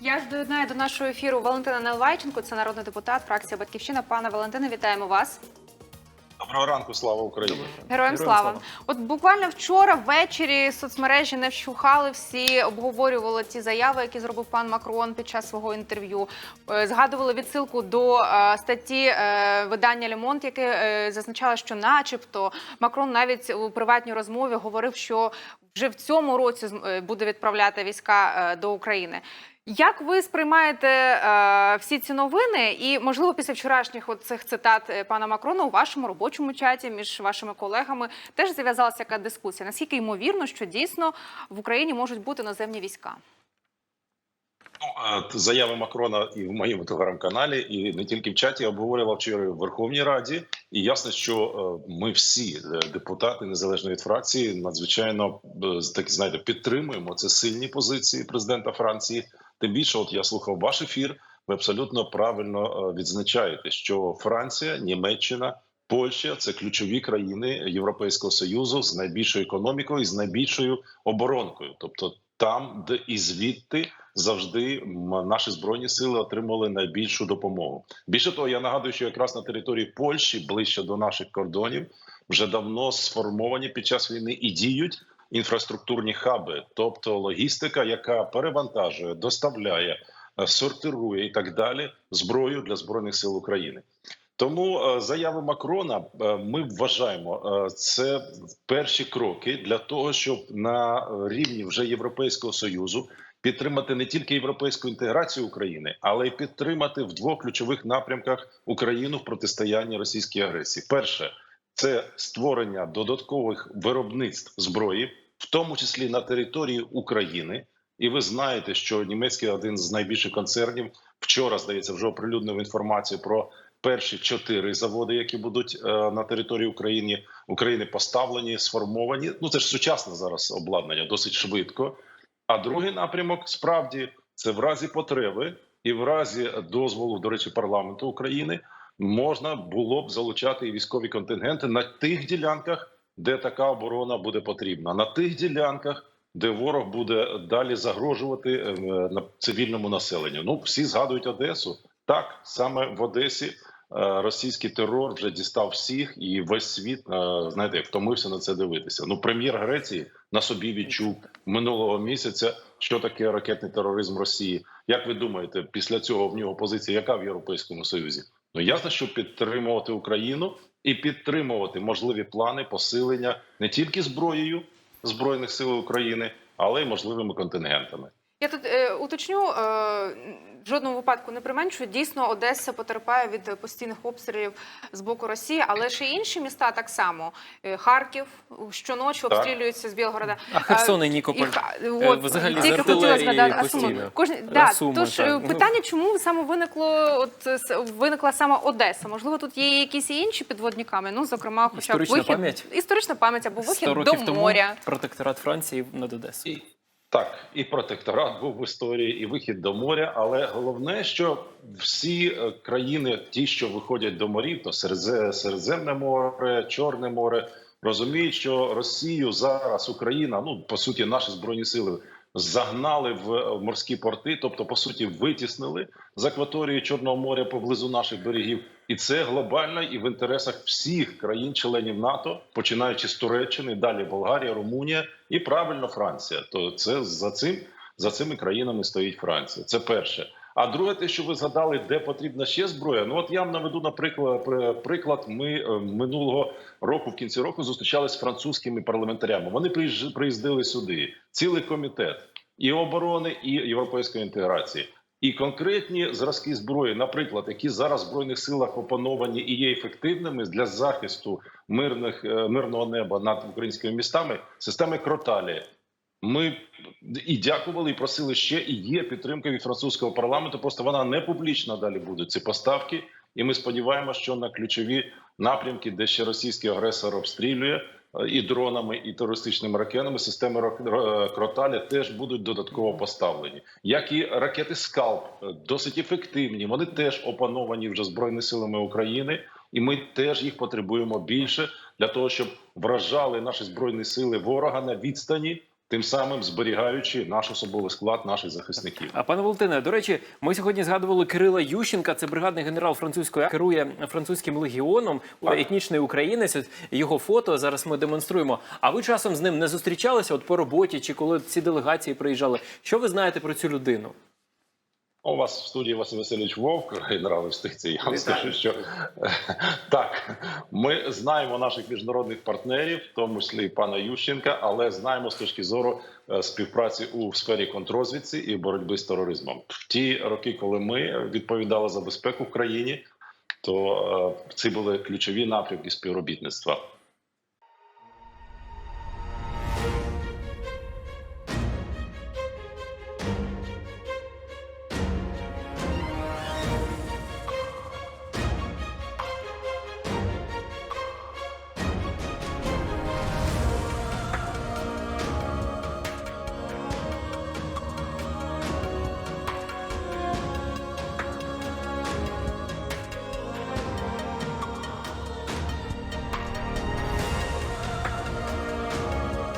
Я ж доєднаю до нашого ефіру Валентина Наливайченко, це народний депутат, фракція Батьківщина. Пане Валентине, вітаємо вас. Доброго ранку, слава Україні. Героям Героям слава. слава. От буквально вчора ввечері соцмережі не вщухали всі, обговорювали ті заяви, які зробив пан Макрон під час свого інтерв'ю. Е, Згадували відсилку до е, статті е, видання Лемонт, яке зазначало, що, начебто, Макрон навіть у приватній розмові говорив, що вже в цьому році буде відправляти війська до України. Як ви сприймаєте е, всі ці новини? І можливо, після вчорашніх цих цитат е, пана Макрона у вашому робочому чаті між вашими колегами теж зав'язалася яка дискусія? Наскільки ймовірно, що дійсно в Україні можуть бути наземні війська? Ну, заяви Макрона і в моєму телеграм-каналі, і не тільки в чаті я обговорював вчора в Верховній Раді. І ясно, що е, ми всі е, депутати незалежно від фракції, надзвичайно так знаєте, підтримуємо це сильні позиції президента Франції. Тим більше, от я слухав ваш ефір. Ви абсолютно правильно е, відзначаєте, що Франція, Німеччина. Польща це ключові країни Європейського союзу з найбільшою економікою і з найбільшою оборонкою, тобто там, де і звідти завжди наші збройні сили отримали найбільшу допомогу. Більше того, я нагадую, що якраз на території Польщі, ближче до наших кордонів, вже давно сформовані під час війни і діють інфраструктурні хаби, тобто логістика, яка перевантажує, доставляє, е, сортирує і так далі зброю для збройних сил України. Тому е, заяви Макрона е, ми вважаємо це перші кроки для того, щоб на рівні вже Європейського союзу підтримати не тільки європейську інтеграцію України, але й підтримати в двох ключових напрямках Україну в протистоянні російській агресії. Перше це створення додаткових виробництв зброї, в тому числі на території України. І ви знаєте, що німецький один з найбільших концернів вчора здається вже оприлюднив інформацію про перші чотири заводи, які будуть е, на території України України поставлені, сформовані. Ну це ж сучасне зараз обладнання, досить швидко. А другий напрямок справді це в разі потреби і в разі дозволу, до речі, парламенту України можна було б залучати і військові контингенти на тих ділянках, де така оборона буде потрібна, на тих ділянках, де ворог буде далі загрожувати е, цивільному населенню. Ну всі згадують Одесу. Так саме в Одесі е, російський терор вже дістав всіх, і весь світ е, знаєте, втомився на це дивитися. Ну, прем'єр Греції на собі відчув минулого місяця, що таке ракетний тероризм Росії. Як ви думаєте, після цього в нього позиція яка в Європейському Союзі? Ну ясно, що підтримувати Україну і підтримувати можливі плани посилення не тільки зброєю збройних сил України, але й можливими контингентами. Я тут е, уточню е, в жодному випадку не применшую. Дійсно, Одеса потерпає від е, постійних обстрілів з боку Росії, але ще й інші міста так само. Е, Харків щоночі Так. обстрілюється з Білгорода. А Херсон і Е, Нікополь, Ха- е, от, взагалі з тільки хотіла артилерії згадати а Суми. постійно. Кожен да, Суми, тож так. е, питання, чому саме виникло от е, с- виникла саме Одеса? Можливо, тут є якісь і інші підводні камені. Ну зокрема, хоча б Історична вихід пам'ять? історична пам'ять або 100 вихід до років тому моря. протекторат Франції над Одесою. Так, і протекторат був в історії, і вихід до моря. Але головне, що всі е, країни, ті, що виходять до морів, то Середзе- Середземне море, Чорне море, розуміють, що Росію зараз Україна, ну по суті, наші збройні сили загнали в морські порти, тобто по суті витіснили з акваторії Чорного моря поблизу наших берегів. І це глобально і в інтересах всіх країн-членів НАТО, починаючи з Туреччини, далі Болгарія, Румунія і правильно Франція. То це за цим за цими країнами стоїть Франція. Це перше. А друге, те, що ви згадали, де потрібна ще зброя. Ну от я вам наведу наприклад приклад. Ми е, минулого року, в кінці року, зустрічалися з французькими парламентарями. Вони приїздили сюди, цілий комітет і оборони, і європейської інтеграції. І конкретні зразки зброї, наприклад, які зараз в збройних силах опановані і є ефективними для захисту мирних е, мирного неба над українськими містами, системи Кроталі. Ми і дякували, і просили ще, і є підтримка від французького парламенту. Просто вона не публічна далі будуть ці поставки. І ми сподіваємося, що на ключові напрямки, де ще російський агресор обстрілює е, і дронами, і терористичними ракетами, системи е, теж будуть додатково поставлені. Як і ракети Скалп е, досить ефективні. Вони теж опановані вже збройними силами України, і ми теж їх потребуємо більше для того, щоб вражали наші збройні сили ворога на відстані тим самим зберігаючи наш особовий склад наших захисників. А пане Волтине, до речі, ми сьогодні згадували Кирила Ющенка. Це бригадний генерал французької керує французьким легіоном, Так. етнічний українець. Його фото зараз ми демонструємо. А ви часом з ним не зустрічалися? От по роботі чи коли ці делегації приїжджали? Що ви знаєте про цю людину? У вас в студії Василь Васильович Вовк, генерал юстиції. Я вам Вітаю. скажу, що так ми знаємо наших міжнародних партнерів, в тому числі і пана Ющенка, але знаємо з точки зору е, співпраці у сфері контрозвідці і боротьби з тероризмом. В ті роки, коли ми відповідали за безпеку в країні, то е, ці були ключові напрямки співробітництва.